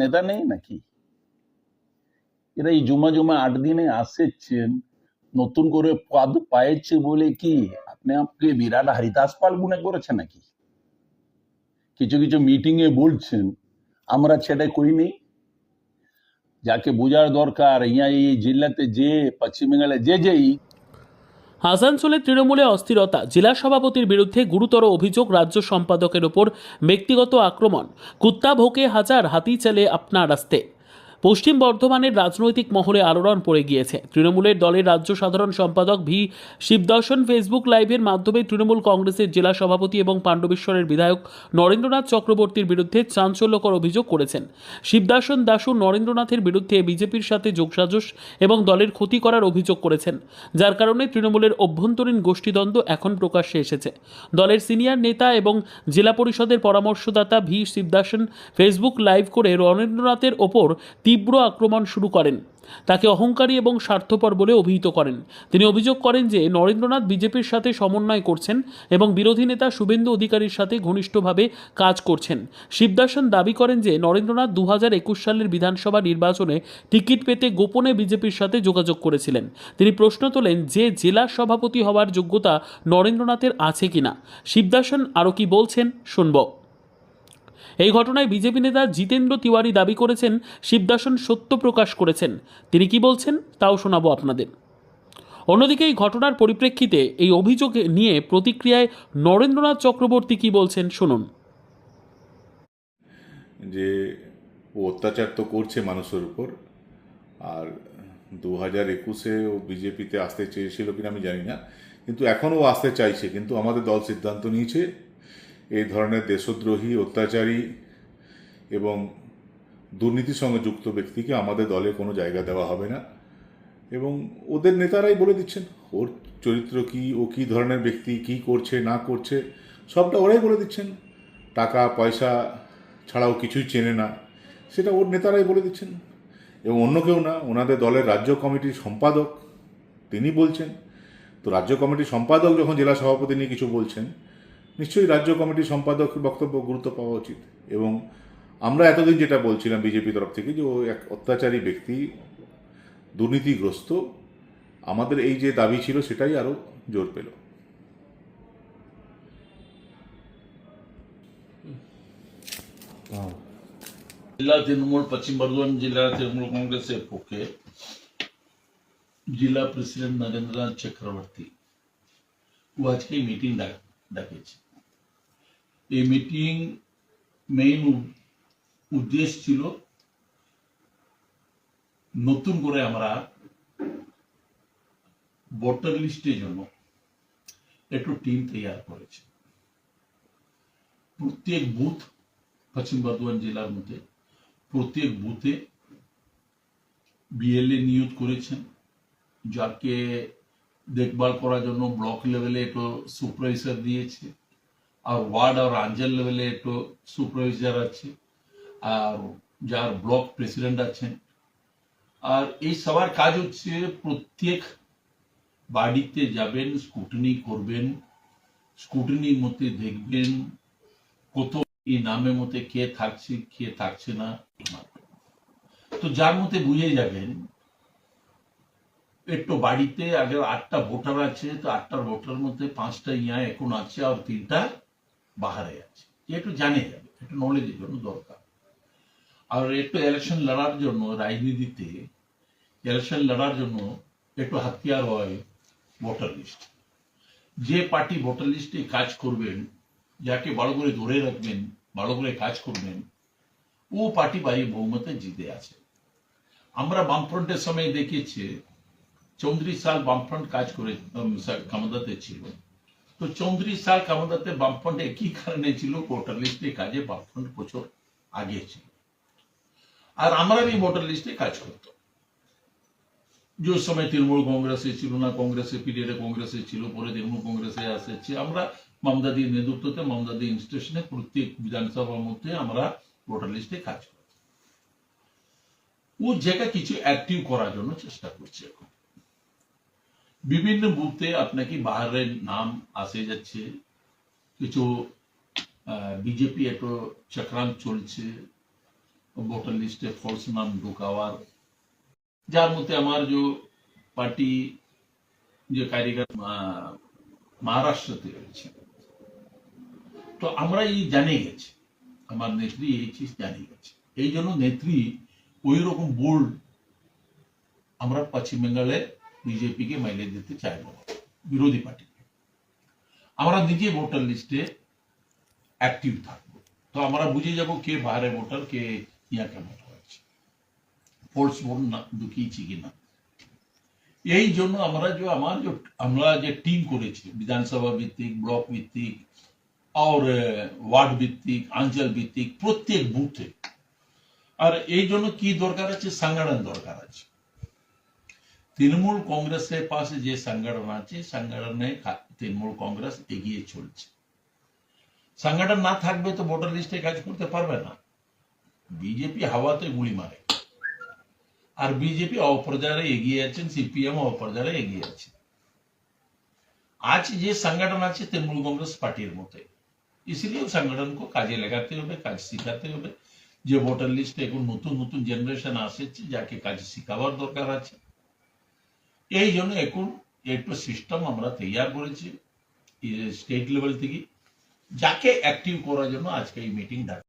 নেতা নেই নাকি? এরা এই জমা জমা আট দিনে আসেছেন, নতুন করে পদ পাইছে বলে কি আপনি আপনি বিরাট হরিদাস পাল মনে করেছেন নাকি? কিছু কিছু মিটিং এ বলছেন, আমরা সেটা করিনি যাকে বোঝার দরকার, ইয়া এই জেলাতে যে, পশ্চিম বাংলায় যে যেই আসানসোলে তৃণমূলে অস্থিরতা, জেলা সভাপতির বিরুদ্ধে গুরুতর অভিযোগ রাজ্য সম্পাদকের ওপর ব্যক্তিগত আক্রমণ। কুত্তা ভোকে হাজার হাতি চলে আপনার রাস্তে পশ্চিম বর্ধমানের রাজনৈতিক মহলে আলোড়ন পড়ে গিয়েছে। তৃণমূলের দলের রাজ্য সাধারণ সম্পাদক ভি. শিবদর্শন ফেসবুক লাইভের মাধ্যমে তৃণমূল কংগ্রেসের জেলা সভাপতি এবং পাণ্ডবেশ্বরের বিধায়ক নরেন্দ্রনাথ চক্রবর্তীর বিরুদ্ধে চাঞ্চল্যকর অভিযোগ করেছেন। শিবদাসন দাসু নরেন্দ্রনাথের বিরুদ্ধে বিজেপির সাথে যোগসাজস এবং দলের ক্ষতি করার অভিযোগ করেছেন, যার কারণে তৃণমূলের অভ্যন্তরীণ গোষ্ঠীদ্বন্দ্ব এখন প্রকাশ্যে এসেছে। দলের সিনিয়র নেতা এবং জেলা পরিষদের পরামর্শদাতা ভি. শিবদাসন ফেসবুক লাইভ করে নরেন্দ্রনাথের ওপর তীব্র আক্রমণ শুরু করেন। তাকে অহংকারী এবং স্বার্থপর বলে অভিহিত করেন। তিনি অভিযোগ করেন যে, নরেন্দ্রনাথ বিজেপির সাথে সমন্বয় করছেন এবং বিরোধী নেতা শুভেন্দু অধিকারীর সাথে ঘনিষ্ঠভাবে কাজ করছেন। শিবদাসন দাবি করেন যে, নরেন্দ্রনাথ দু হাজার একুশ সালের বিধানসভা নির্বাচনে টিকিট পেতে গোপনে বিজেপির সাথে যোগাযোগ করেছিলেন। তিনি প্রশ্ন তোলেন যে, জেলা সভাপতি হওয়ার যোগ্যতা নরেন্দ্রনাথের আছে কিনা? শিবদাসন আরও কি বলছেন, শুনব। এই ঘটনায় বিজেপি নেতা জিতেন্দ্র তিওয়ারি দাবি করেছেন শিবদাসন সত্য প্রকাশ করেছেন। তিনি কি বলছেন, তাও শোনাবো আপনাদের। অন্যদিকে এই ঘটনার পরিপ্রেক্ষিতে এই অভিযোগ নিয়ে প্রতিক্রিয়ায় নরেন্দ্রনাথ চক্রবর্তী কি বলছেন, শুনুন। যে ও অত্যাচার তো করছে মানুষের উপর, আর দু হাজার একুশে ও বিজেপিতে আসতে চেয়েছিল কিনা আমি জানি না, কিন্তু এখনও আসতে চাইছে, কিন্তু আমাদের দল সিদ্ধান্ত নিয়েছে এই ধরনের দেশদ্রোহী, অত্যাচারী এবং দুর্নীতির সঙ্গে যুক্ত ব্যক্তিকে আমাদের দলে কোনো জায়গা দেওয়া হবে না। এবং ওদের নেতারাই বলে দিচ্ছেন, ওর চরিত্র কি, ও কী ধরনের ব্যক্তি, কি করছে, না করছে, সবটা ওরাই বলে দিচ্ছেন। টাকা, পয়সা ছাড়াও কিছুই চেনে না, সেটা ওর নেতারাই বলে দিচ্ছেন। এবং অন্য কেউ না, ওনাদের দলের রাজ্য কমিটির সম্পাদক, তিনি বলছেন। তো রাজ্য কমিটির সম্পাদক যখন জেলা সভাপতি নিয়ে কিছু বলছেন নিশ্চয়ই রাজ্য কমিটির সম্পাদক বক্তব্য গুরুত্ব পাওয়া উচিত। এবং আমরা এতদিন যেটা বলছিলাম বিজেপি তরফ থেকে যে ও এক অত্যাচারী ব্যক্তি, দুর্নীতিগ্রস্ত, আমাদের এই যে দাবি ছিল সেটাই আরও জোর পেল। জেলা তৃণমূল পশ্চিম বর্ধমান জেলা তৃণমূল কংগ্রেসের পক্ষে জেলা প্রেসিডেন্ট নরেন্দ্রনাথ চক্রবর্তী ও আজকে মিটিং ডাকেছে এই মিটিং মেইন উদ্দেশ্য ছিল নতুন করে আমরা ভোটার লিস্টের জন্য একটু টিম তৈরি করেছে। প্রত্যেক বুথ পশ্চিম বর্ধমান জেলার মধ্যে প্রত্যেক বুথে বিএলএ নিয়োগ করেছেন, যাকে দেখভাল করার জন্য ব্লক লেভেলে একটু সুপারভাইজার দিয়েছে। আর ওয়ার্ড আর অঞ্চল লেভেলে একটু সুপারভাইজার আছে, আর যার ব্লক প্রেসিডেন্ট আছেন। আর এই সবার কাজ হচ্ছে প্রত্যেক বাড়িতে যাবেন স্কুটনি করবেন স্কুটনির মধ্যে দেখবেন কত এই নামের মধ্যে কে থাকছে কে থাকছে না তো যার মধ্যে বুঝে যাবেন, একটু বাড়িতে আগে আটটা ভোটার আছে, তো আটটার ভোটার মধ্যে পাঁচটা ইয়া এখন আছে আর তিনটা বাহারে আছে। একটু জানে যাবে, একটু নলেজের জন্য দরকার। আর একটু ইলেকশন লড়ার জন্য রাজনীতিতে ইলেকশন লড়ার জন্য একটু হাতিয়ার হয় ভোটার লিস্ট যে পার্টি ভোটার লিস্টে কাজ করবেন, যাকে ভালো করে ধরে রাখবেন, ভালো করে কাজ করবেন, ও পার্টি বাড়ি বহুমতে জিতে আছে। আমরা বামফ্রন্টের সময় দেখেছি চৌত্রিশ সাল বামফ্রন্ট কাজ করে কামাদাতে ছিল। তো চৌত্রিশ সাল কামাদাতে বামফ্রন্ট একই কারণে ছিল ভোটার লিস্টে কাজে বামফ্রন্ট বছর আগে ছিল। আর আমরা भी ভোটার লিস্টে কাজ করতো যে সময় তৃণমূল কংগ্রেসে ছিল না, কংগ্রেসে পিরিয়ডে কংগ্রেসে ছিল, পরে তৃণমূল কংগ্রেসে আসছে আমরা মমদাদির নেতৃত্বতে, মমদাদি ইনস্টিটিউশনে প্রত্যেক বিধানসভার মধ্যে আমরা ভোটার লিস্টে কাজ করি ও জায়গা কিছু অ্যাক্টিভ করার জন্য চেষ্টা করছে এখন। বিভিন্ন বুথে আপনাকে বাহারের নাম আসে যাচ্ছে। কিছু বিজেপি একটু চক্রান্ত চলছে, ভোটার লিস্টে ফলস নাম ঢুকাওয়ার। যার মধ্যে আমার যে পার্টি, যে কারিগর মহারাষ্ট্রতে রয়েছে। তো আমরা এই জানিয়ে গেছি, আমার নেত্রী এই চিজ জানিয়ে গেছে। এই জন্য নেত্রী ওই রকম বোল্ড আমরা পশ্চিম বেঙ্গলে বিজেপিকে মাইলেজ দিতে চাইব বিরোধী পার্টিকে। আমরা নিজে ভোটার লিস্টে অ্যাক্টিভ থাকব। তো আমরা বুঝে যাব কে বাইরে ভোটার, কে ইয়াকে ভোটার আছে। ফোর্স ভোট না ঢুকিয়েছি কিনা। এই জন্য আমরা যে, আমার যে, আমরা যে টিম করেছি, বিধানসভা ভিত্তিক, ব্লক ভিত্তিক, আর ওয়ার্ড ভিত্তিক, অঞ্চল ভিত্তিক, প্রত্যেক বুথে আর এই জন্য কি দরকার আছে? সংগঠন দরকার আছে। তৃণমূল কংগ্রেসের পাশে যে সংগঠন আছে সংগঠনে খা- তৃণমূল কংগ্রেস এগিয়ে চলছে সংগঠন না থাকবে তো ভোটার লিস্টে কাজ করতে পারবে না বিজেপি হাওয়াতে গুলি মারে আর বিজেপি অপর্যায়ে এগিয়ে আছেন সিপিএম অপর্যায়ে এগিয়ে আছে আজ যে সংগঠন আছে তৃণমূল কংগ্রেস পার্টির মতে इसलिए उस संगठन को কাজে লাগাতে হবে কাজ শিখাতে হবে যে ভোটার লিস্টে এখন নতুন নতুন জেনারেশন আসছে যাকে কাজ শিখাবার দরকার আছে এই জন্য এখন একটু সিস্টেম আমরা তৈরি করেছি স্টেট লেভেল থেকে, যাকে অ্যাক্টিভ করার জন্য আজকে এই মিটিং ডাকা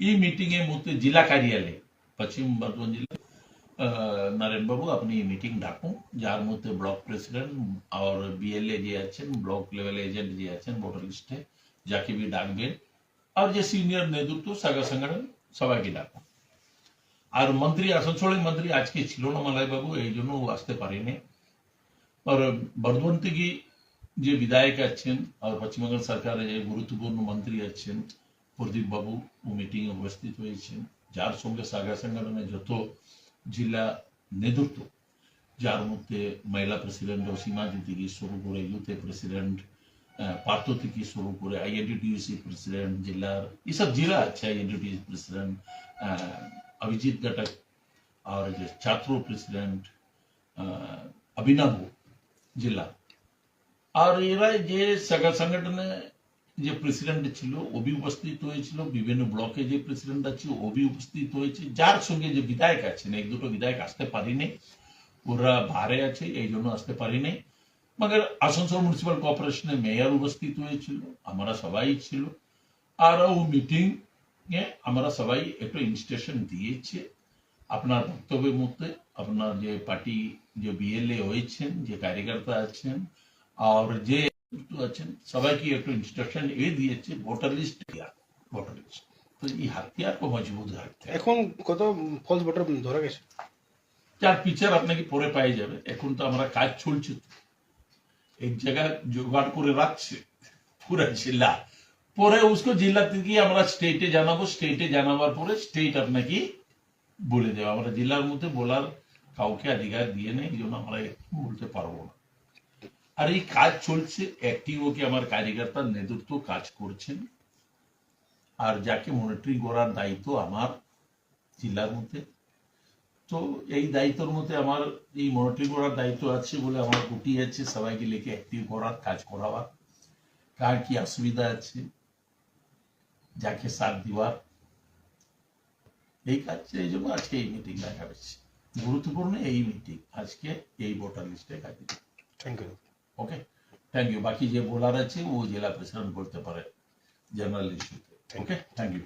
এই মিটিং এর মধ্যে জেলা কার্যালয়ে, পশ্চিম বর্ধমান জেলা নারায়ণ বাবু আপনি এই মিটিং ডাকুন, যার মধ্যে ব্লক প্রেসিডেন্ট আর বিএলএ যে আছেন ব্লক লেভেল এজেন্ট যে আছেন ভোটার লিস্টে যাকে বি ডাকবেন, আর যে সিনিয়র নেতৃত্ব সাগা সংগঠন, সবাইকে ডাকুন। আর মন্ত্রী, আসানসোলের মন্ত্রী আজকে ছিল না মালাই বাবু এই জন্য ও আসতে পারেনি। আর বর্ধমান থেকে যে বিধায়ক আছেন আর পশ্চিমবঙ্গ সরকারের যে গুরুত্বপূর্ণ মন্ত্রী আছেন প্রদীপ বাবু ও মিটিং এ উপস্থিত হয়েছেন যার সঙ্গে সাগা সংগঠনের যত জেলা নেতৃত্ব যার মধ্যে মহিলা প্রেসিডেন্ট অসীমা দি থেকে শুরু করে ইউথ প্রেসিডেন্ট পার্থ থেকে শুরু করে আইএনটিটিউসি প্রেসিডেন্ট জেলার এসব জেলা আছে আইএনটিটিউসি প্রেসিডেন্ট অভিজিৎ ঘটক আর যে ছাত্র প্রেসিডেন্ট অভিনব জেলা আর এরা যে সাগা সংগঠনে যে প্রেসিডেন্ট ছিল ও উপস্থিত হয়েছিল বিভিন্ন ব্লকে যে প্রেসিডেন্ট আছে ও উপস্থিত হয়েছে যার সঙ্গে যে বিধায়ক আছেন এক দুটো বিধায়ক আসতে পারিনি ওরা বাইরে আছে এই জন্য আসতে পারিনি মগর আসানসোল মিউনিসিপাল কর্পোরেশনের মেয়র উপস্থিত হয়েছিল আমরা সবাই ছিল আর ও মিটিং এ আমরা সবাই একটু ইনস্ট্রাকশন দিয়েছে আপনার বক্তব্যের মধ্যে আপনার যে পার্টি যে বিএলএ হয়েছেন যে কার্যকর্তা আছেন আর যে আছেন সবাইকে একটু ইনস্ট্রাকশন এ দিয়েছে ভোটার লিস্ট ভোটার লিস্ট তো এই হাতিয়ার কো মজবুত রাখতে এখন কত ফলস ভোটার ধরা গেছে? যার পিকচার আপনাকে পরে পাই যাবে। এখন তো আমরা কাজ চলছে এক জায়গায় জোগাড় করে রাখছে পুরো জেলা। পরে উসকো জেলা থেকে আমরা স্টেটে জানাব। স্টেটে জানাবার পরে স্টেট আপনাকে বলে দেবে আমরা জেলার মধ্যে বলার কাউকে অধিকার দিয়ে নেই, এই জন্য আমরা একটু বলতে পারব না। আর এই কাজ চলছে অ্যাক্টিভ ওকে আমার কার্যকর্তার নেতৃত্ব কাজ করছেন, আর যাকে মনিটরিং করার দায়িত্ব আমার জেলার মধ্যে। তো এই দায়িত্বের মধ্যে আমার এই মনিটরিং করার দায়িত্ব আছে বলে আমার গুটি আছে, সবাইকে লিখে অ্যাক্টিভ করার, কাজ করাবার। কার কি অসুবিধা আছে, যাকে সাথ দেওয়ার এই কাজ, এই জন্য আজকে এই মিটিং দেখা হচ্ছে। গুরুত্বপূর্ণ এই মিটিং আজকে এই ভোটার লিস্টে কাটি thank you okay thank you বাকি যে বোলার আছে ও জেলা প্রেসিডেন্ট বলতে পারে জেনারেল ইস্যুতে ওকে থ্যাংক ইউ